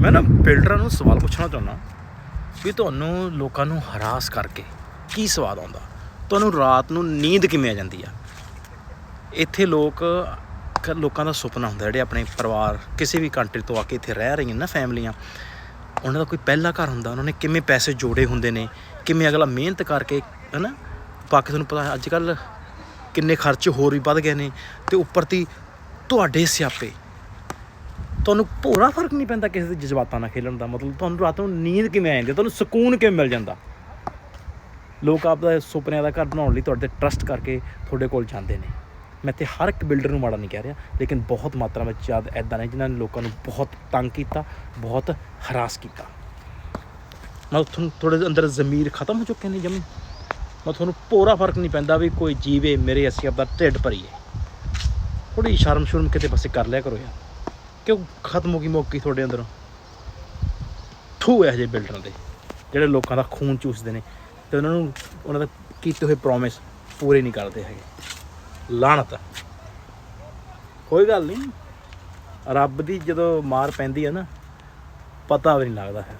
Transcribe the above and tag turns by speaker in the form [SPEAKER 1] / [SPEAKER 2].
[SPEAKER 1] ਮੈਂ ਨਾ ਬਿਲਡਰਾਂ ਨੂੰ ਸਵਾਲ ਪੁੱਛਣਾ ਚਾਹੁੰਦਾ ਵੀ ਤੁਹਾਨੂੰ ਲੋਕਾਂ ਨੂੰ ਹਰਾਸ ਕਰਕੇ ਕੀ ਸਵਾਦ ਆਉਂਦਾ? ਤੁਹਾਨੂੰ ਰਾਤ ਨੂੰ ਨੀਂਦ ਕਿਵੇਂ ਆ ਜਾਂਦੀ ਆ? ਇੱਥੇ ਲੋਕ ਲੋਕਾਂ ਦਾ ਸੁਪਨਾ ਹੁੰਦਾ ਜਿਹੜੇ ਆਪਣੇ ਪਰਿਵਾਰ, ਕਿਸੇ ਵੀ ਕੰਟਰੀ ਤੋਂ ਆ ਕੇ ਇੱਥੇ ਰਹਿ ਰਹੀਆਂ ਨਾ ਫੈਮਲੀਆਂ। ਉਹਨਾਂ ਦਾ ਕੋਈ ਪਹਿਲਾ ਘਰ ਹੁੰਦਾ, ਉਹਨਾਂ ਨੇ ਕਿਵੇਂ ਪੈਸੇ ਜੋੜੇ ਹੁੰਦੇ ਨੇ, ਕਿਵੇਂ ਅਗਲਾ ਮਿਹਨਤ ਕਰਕੇ, ਹਨਾ? ਬਾਕੀ ਤੁਹਾਨੂੰ ਪਤਾ ਅੱਜ ਕੱਲ ਕਿੰਨੇ ਖਰਚ ਹੋਰ ਵੀ ਵੱਧ ਗਏ ਨੇ ਤੇ ਉੱਪਰ ਤੀ ਤੁਹਾਡੇ ਸਿਆਪੇ ਤੁਹਾਨੂੰ ਭੋਰਾ ਫ਼ਰਕ ਨਹੀਂ ਪੈਂਦਾ ਕਿਸੇ ਦੇ ਜਜ਼ਬਾਤਾਂ ਨਾਲ ਖੇਲਣ ਦਾ। ਮਤਲਬ ਤੁਹਾਨੂੰ ਰਾਤ ਨੂੰ ਨੀਂਦ ਕਿਵੇਂ ਆ ਜਾਂਦੀ ਤੁਹਾਨੂੰ ਸਕੂਨ ਕਿਵੇਂ ਮਿਲ ਜਾਂਦਾ? ਲੋਕ ਆਪਦਾ ਸੁਪਨਿਆਂ ਦਾ ਘਰ ਬਣਾਉਣ ਲਈ ਤੁਹਾਡੇ 'ਤੇ ਟਰਸਟ ਕਰਕੇ ਤੁਹਾਡੇ ਕੋਲ ਜਾਂਦੇ ਨੇ। ਮੈਂ ਤੇ ਹਰ ਇੱਕ ਬਿਲਡਰ ਨੂੰ ਮਾੜਾ ਨਹੀਂ ਕਹਿ ਰਿਹਾ, ਲੇਕਿਨ ਬਹੁਤ ਮਾਤਰਾ ਵਿੱਚ ਜਦ ਐਦਾਂ ਨੇ ਜਿਨ੍ਹਾਂ ਨੇ ਲੋਕਾਂ ਨੂੰ ਬਹੁਤ ਤੰਗ ਕੀਤਾ, ਬਹੁਤ ਹਰਾਸ ਕੀਤਾ। ਮਤਲਬ ਤੁਹਾਨੂੰ ਤੁਹਾਡੇ ਅੰਦਰ ਜ਼ਮੀਰ ਖਤਮ ਹੋ ਚੁੱਕੇ ਨੇ ਜਮੀ। ਮੈਂ ਤੁਹਾਨੂੰ ਪੂਰਾ ਫ਼ਰਕ ਨਹੀਂ ਪੈਂਦਾ ਵੀ ਕੋਈ ਜੀਵੇ ਮੇਰੇ ਅਸੀਂ ਆਪਦਾ ਢਿੱਡ ਭਰੀਏ। ਥੋੜੀ ਸ਼ਰਮ ਸ਼ਰਮ ਕਿਤੇ ਪਾਸੇ ਕਰ ਲਿਆ ਕਰੋ ਯਾਰ। ਕਿਉਂ ਖਤਮ ਹੋ ਗਈ ਮੌਕੀ ਤੁਹਾਡੇ ਅੰਦਰੋਂ? ਠੂ ਹੈ ਜਿਹੇ ਬਿਲਡਰਾਂ ਦੇ ਜਿਹੜੇ ਲੋਕਾਂ ਦਾ ਖੂਨ ਚੂਸਦੇ ਨੇ ਤੇ ਉਹਨਾਂ ਨੂੰ, ਉਹਨਾਂ ਦੇ ਕੀਤੇ ਹੋਏ ਪ੍ਰੋਮਿਸ ਪੂਰੇ ਨਹੀਂ ਕਰਦੇ ਹੈਗੇ। ਲਾਹਣਤ ਆ। ਕੋਈ ਗੱਲ ਨਹੀਂ। ਰੱਬ ਦੀ ਜਦੋਂ ਮਾਰ ਪੈਂਦੀ ਹੈ ਨਾ, ਪਤਾ ਵੀ ਨਹੀਂ ਲੱਗਦਾ ਫਿਰ